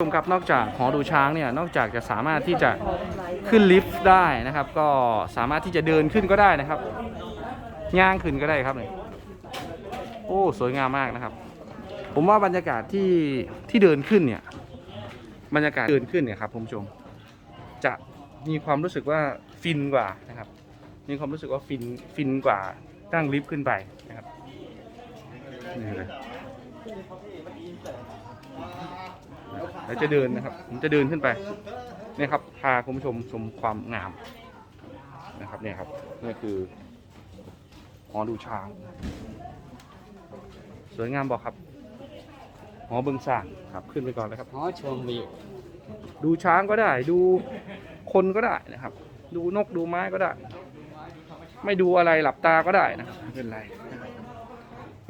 ชมครับนอกจากหอดูช้างเนี่ยนอกจากจะสามารถที่จะขึ้นลิฟต์ได้นะครับ ก็สามารถที่จะเดินขึ้นก็ได้นะครับย่างขึ้นก็ได้ครับเนี่ยโอ้สวยงามมากนะครับ ผมว่าบรรยากาศที่ที่เดินขึ้นเนี่ย บรรยากาศเดินขึ้นเนี่ยครับคุณผู้ชมจะมีความรู้สึกว่าฟินกว่านะครับ มีความรู้สึกว่าฟินฟินกว่าตั้งลิฟต์ขึ้นไปนะครับนี่เลย ดี๋ยวจะเดินนะครับ ผมจะเดินขึ้นไปเนี่ยครับพาคุณผู้ชมชมความงามนะครับเนี่ยครับนี่คือหอดูช้าง สวยงามบอกครับหอเบิงสร้างครับ ขึ้นไปก่อนเลยครับหอชมวิวดูช้างก็ได้ ดูคนก็ได้นะครับ ดูนกดูไม้ก็ได้ ไม่ดูอะไรหลับตาก็ได้นะครับไม่เป็นไร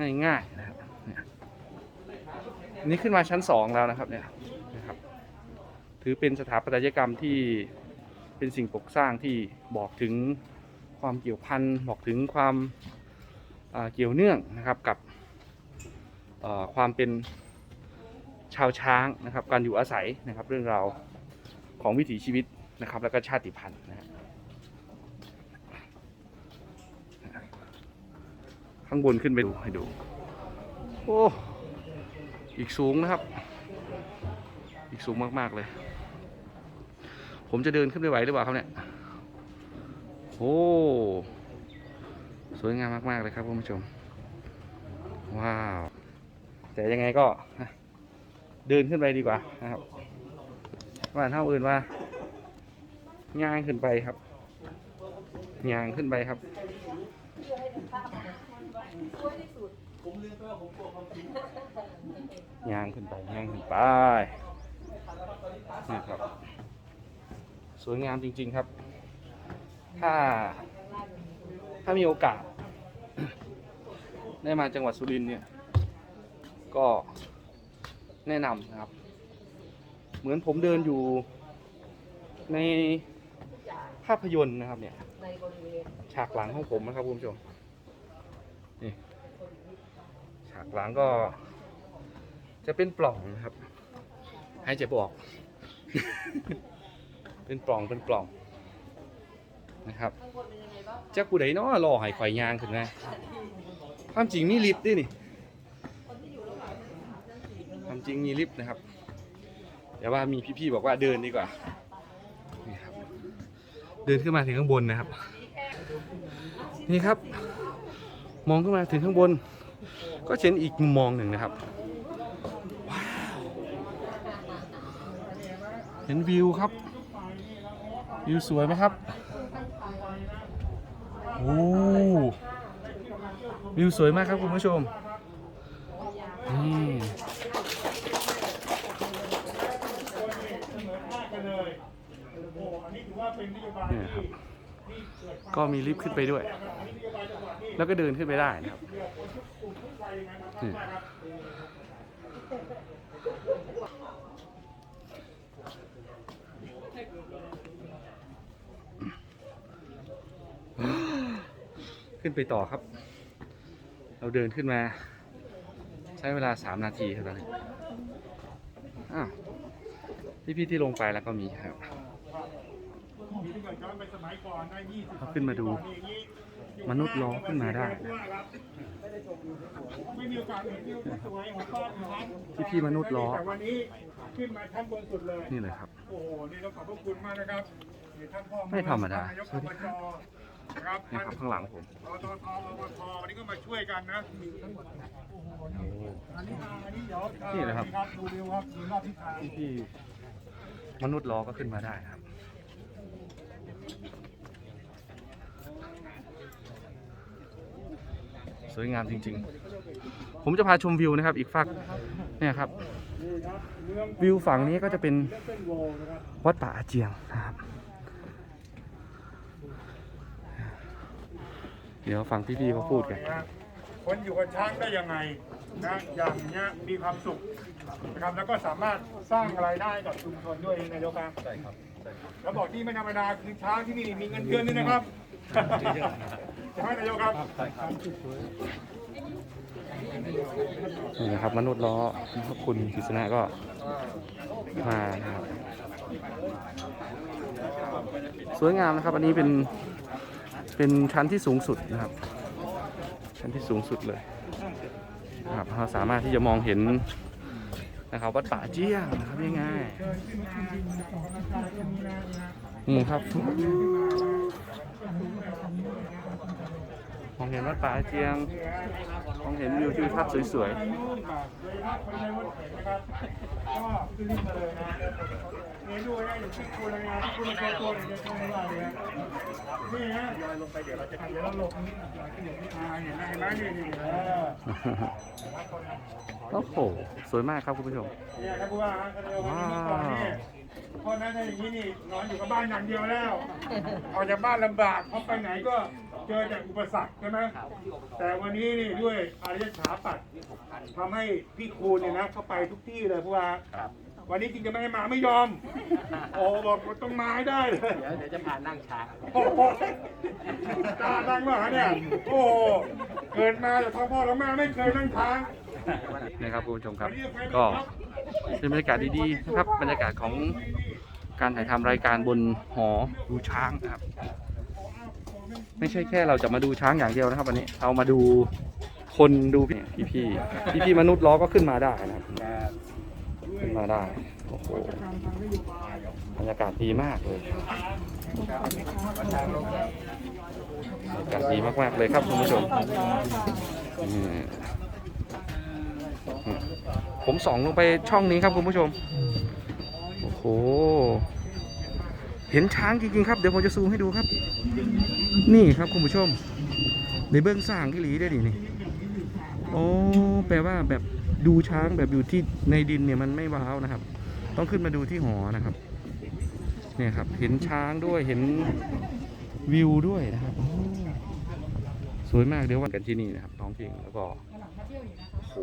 ง่ายง่ายๆนะครับเนี่ยอันนี้ขึ้นมาชั้นสองแล้วนะครับเนี่ยนะครับ ถือเป็นสถาปัตยกรรมที่เป็นสิ่งปลูกสร้างที่บอกถึงความเกี่ยวพันบอกถึงความอ่าเกี่ยวเนื่องนะครับกับความเป็นชาวช้างนะครับ การอยู่อาศัยนะครับเรื่องราวของวิถีชีวิตนะครับแล้วก็ชาติพันธุ์นะฮะข้างบนขึ้นไปดูให้ดู โอ้ อีกสูงนะครับ อีกสูงมาก ๆ เลย ผมจะเดินขึ้นไปไหวหรือเปล่าครับเนี่ยโอ้สวยงามมาก ๆ เลยครับคุณผู้ชม ว้าว แต่ยังไงก็ เดินขึ้นไปดีกว่านะครับว่าเท่าอื่นว่าย่างขึ้นไปครับย่างขึ้นไปครับย่างขึ้นไปย่างขึ้นไปนี่ครับ สวยงามจริง ๆครับ ถ้า ถ้ามีโอกาส ได้มาจังหวัดสุรินทร์เนี่ย ก็แนะนำนะครับ เหมือนผมเดินอยู่ในภาพยนตร์นะครับเนี่ย ฉากหลังของผมนะครับคุณผู้ชม นี่ ฉากหลังก็ จะเป็นปล่องนะครับ ให้จะบอก เป็นปล่องเป็นปล่องนะครับเจ้ากูไดเนาะรอให้ข่อยยางขึ้นนะความจริงมีลิฟต์ด้วยนี่ความจริงมีลิฟต์นะครับแต่ว่ามีพี่ๆบอกว่าเดินดีกว่านี่ครับเดินขึ้นมาถึงข้างบนนะครับ นี่ครับ มองขึ้นมาถึงข้างบน ก็เห็นอีกมุมมองหนึ่งนะครับว้าวเห็นวิวครับ วิวสวยไหมครับ โอ้วิวสวยมากครับคุณผู้ชมนี่นี่ครับก็มีลิฟต์ขึ้นไปด้วย แล้วก็เดินขึ้นไปได้นะครับนี่ ขึ้นไปต่อครับ เราเดินขึ้นมา ใช้เวลา3นาทีครับตอนนี้อ้าวพี่ๆที่ลงไปแล้วก็มีครับมีที่เกิดย้อนไปสมัยก่อนได้ยี่สิบเขาขึ้นมาดู มนุษย์ล้อขึ้นมาได้นะไม่มีโอกาสเห็นวิวสวยของบ้านนะครับพี่ๆมนุษย์ล้อแต่วันนี้ขึ้นมาชั้นบนสุดเลยนี่เลยครับโอ้โหนี่ต้องขอบพระคุณมากนะครับนี่ท่านพ่อไม่ธรรมดานายกอบจนะครับ นี่ท่านครับข้างหลังผมอตทอบทวันนี้ก็มาช่วยกันนะโอ้โหนี่อันนี้มาอันนี้เดี๋ยวเอ่อนี่นะครับดูวิวครับดูรอบทิศทางพี่ๆมนุษย์ล้อก็ขึ้นมาได้นะครับสวยงามจริง ๆ ผมจะพาชมวิวนะครับ อีกฝั่งเนี่ยครับนี่ครับเมืองวิวฝั่งนี้ก็จะเป็นเส้นโวนะครับวัดป่าอาเจียงนะครับ เดี๋ยวฟังพี่ๆเขาพูดกันคนอยู่กับช้างได้ยังไงนะอย่างเนี้ยมีความสุขนะครับแล้วก็สามารถสร้างรายได้กับชุมชนด้วยนายกครับใช่ครับแล้วบอกที่ไม่ธรรมดาคือช้างที่นี่มีเงินเดือนด้วยนะครับใช่ไหมนายกครับใช่ครับนี่นะครับมนุษย์ล้อคุณกฤษณะก็มานะครับสวยงามนะครับ อันนี้เป็น เป็นชั้นที่สูงสุดนะครับ ชั้นที่สูงสุดเลยนะครับเราสามารถที่จะมองเห็นนะครับวัดป่าเจี้ยงนะครับง่ายๆนี่ครับมองเห็นวัดป่าเจียงมองเห็นวิวทิวทัศน์สวยโดย เฉพาะคนในวัดเห็นนะครับก็ขึ้นลิฟต์มาเลยนะนี่ดูนะอยู่ที่คุณเลยนะที่คุณโชว์ตัวเนี่ยจะโชว์ไม่ได้เลยนะนี่ฮะลอยลงไปเดี๋ยวเราจะเดี๋ยวเราลงนี่อ่าเห็นไหมเห็นไหมนี่นี่เออๆโอ้โหสวยมากครับคุณผู้ชมเนี่ยครับผู้ว่าฮะก็เดี๋ยววันนี้ก่อนนี่เพราะนั้นถ้าอย่างนี้นี่นอนอยู่กับบ้านอย่างเดียวแล้วออกจากบ้านลำบากเพราะไปไหนก็เจอแต่อุปสรรคใช่ไหมแต่วันนี้นี่ด้วยอารยสถาปัตย์ทำให้พี่คูณเนี่ยนะเข้าไปทุกที่เลยผู้ว่า วันนี้จริงจะไม่ให้มาไม่ยอม โอ้บอกว่าต้องมาให้ได้เลย เดี๋ยวเดี๋ยวจะพานั่งช้างโอ้โหกล้านั่งมาเนี่ย โอ้โหเกิดมาแต่พ่อพ่อแล้วแม่ไม่เคยนั่งช้างนี่ครับคุณผู้ชมครับ ก็เป็นบรรยากาศดีๆนะครับบรรยากาศของการถ่ายทำรายการบนหอดูช้างนะครับ ไม่ใช่แค่เราจะมาดูช้างอย่างเดียวนะครับวันนี้เรามาดูคนดูพี่พี่พี่พี่ๆมนุษย์ล้อก็ขึ้นมาได้นะครับ ขึ้นมาได้ โอ้โห บรรยากาศดีมากเลย บรรยากาศดีมากๆเลยครับคุณผู้ชมผมส่องลงไปช่องนี้ครับคุณผู้ชม โอ้โห เห็นช้างจริงๆครับ เดี๋ยวผมจะซูมให้ดูครับ นี่ครับคุณผู้ชม ในเบื้องสร้างที่หลีได้ดินี่ โอ้ แปลว่าแบบ ดูช้างแบบอยู่ที่ในดินเนี่ยมันไม่ว้าวนะครับ ต้องขึ้นมาดูที่หอนะครับ เนี่ยครับ เห็นช้างด้วยเห็นวิวด้วยนะครับสวยมากเดี๋ยววันกันที่นี่นะครับ ท้องทิ้งแล้วก็โอ้โห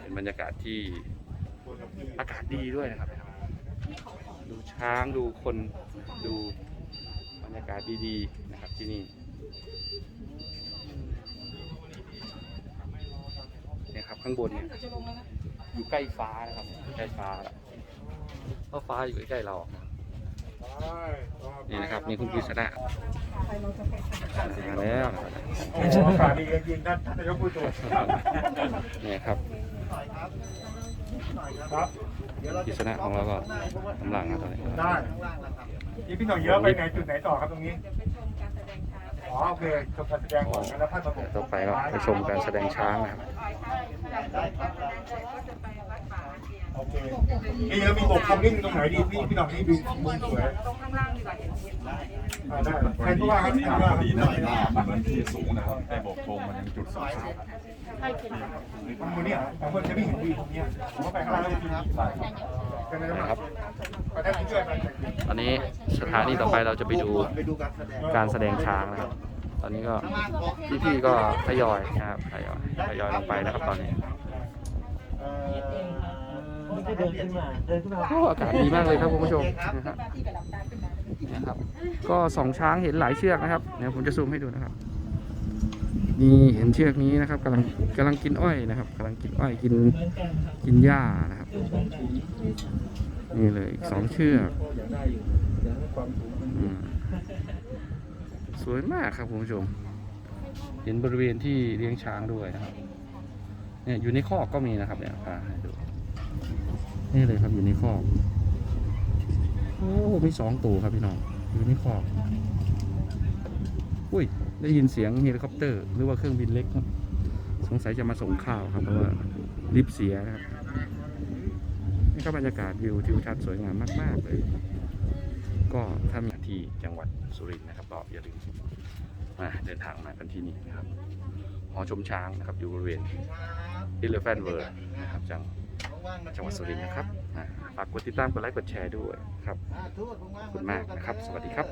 เป็นบรรยากาศที่อากาศดีด้วยนะครับ ดูช้างดูคนดูบรรยากาศดีๆนะครับที่นี่ เนี่ยครับข้างบนเนี่ยอยู่ใกล้ฟ้านะครับใกล้ฟ้าแล้วเพราะฟ้าอยู่ใกล้ๆเรานะครับนี่นะครับนี่คุณกฤษณะมาแล้วนะครับโอ้โหอากาศดีจริงๆท่านท่านนายกผู้ตรวจเนี่ยครับครับกฤษณะของเราก็กำลังนะตอนนี้ได้นี่พี่หน่อยเยอะไปไหนจุดไหนต่อครับตรงนี้อ๋อโอเคชมการแสดงก่อนแล้วท่านมาบเดี๋อกยวต่อไปก็ไปชมการแสดงช้างนะครับ โอเคนี่แล้วมีบกคำนิ่งตรงไหนดีพี่พี่หน่อยนี่ดูมุมสวยตรงข้างล่างดีกว่าเห็นเห็นได้ใครก็ว่าครับใครก็ว่าดีนะหน้ามันมือนที่สูงนะครับแต่โบกธงมันยังจุดสูงข้างบนเนี่ยข้างบนจะไม่เห็นวิวตรงเนี้ยผมว่าไปข้างล่างเลยพี่ครับกันะครับอันตอนนี้สถานีต่อไปเราจะไปดูการแสดงช้างนะครับ อนนี้ก็พี่ๆก็ทยอยนะครับทยอยทยอยลงไปนะครับตอนนี้เดินขึ้นมาเดินขึ้นมาโอ้อากาศดีมากเลยครับคุณผู้ชมนะครับนะครับ ก็สองช้างเห็นหลายเชือกนะครับเดี๋ยวผมจะซูมให้ดูนะครับนี่เห็นเชือกนี้นะครับกำลังกำลังกินอ้อยนะครับกำลังกินอ้อยกินกินหญ้านะครับ นี่เลยสองเชือก สวยมากครับคุณผู้ชม เห็นบริเวณที่เลี้ยงช้างด้วยนะครับเนี่ยอยู่ในคอกก็มีนะครับเนี่ยพาให้ดูนี่เลยครับอยู่ในคอกโอ้มีสองตัวครับพี่น้องอยู่ในคอกอุ้ยได้ยินเสียงเฮลิคอปเตอร์ หรือว่าเครื่องบินเล็กครับสงสัยจะมาส่งข้าวครับเพราะว่าลิฟต์เสียนะครับนี่ก็บรรยากาศวิวทิวทัศน์สวยงามมาก ๆ เลย ถ้ามีที่จังหวัดสุรินทร์นะครับก็อย่าลืมมาเดินทางมากันที่นี่นะครับหอชมช้างนะครับอยู่บริเวณ Elephant World นะครับจังจังหวัดสุรินทร์นะครับฝากกดติดตามกดไลค์กดแชร์ด้วยครับขอบคุณมากนะครับ สวัสดีครับ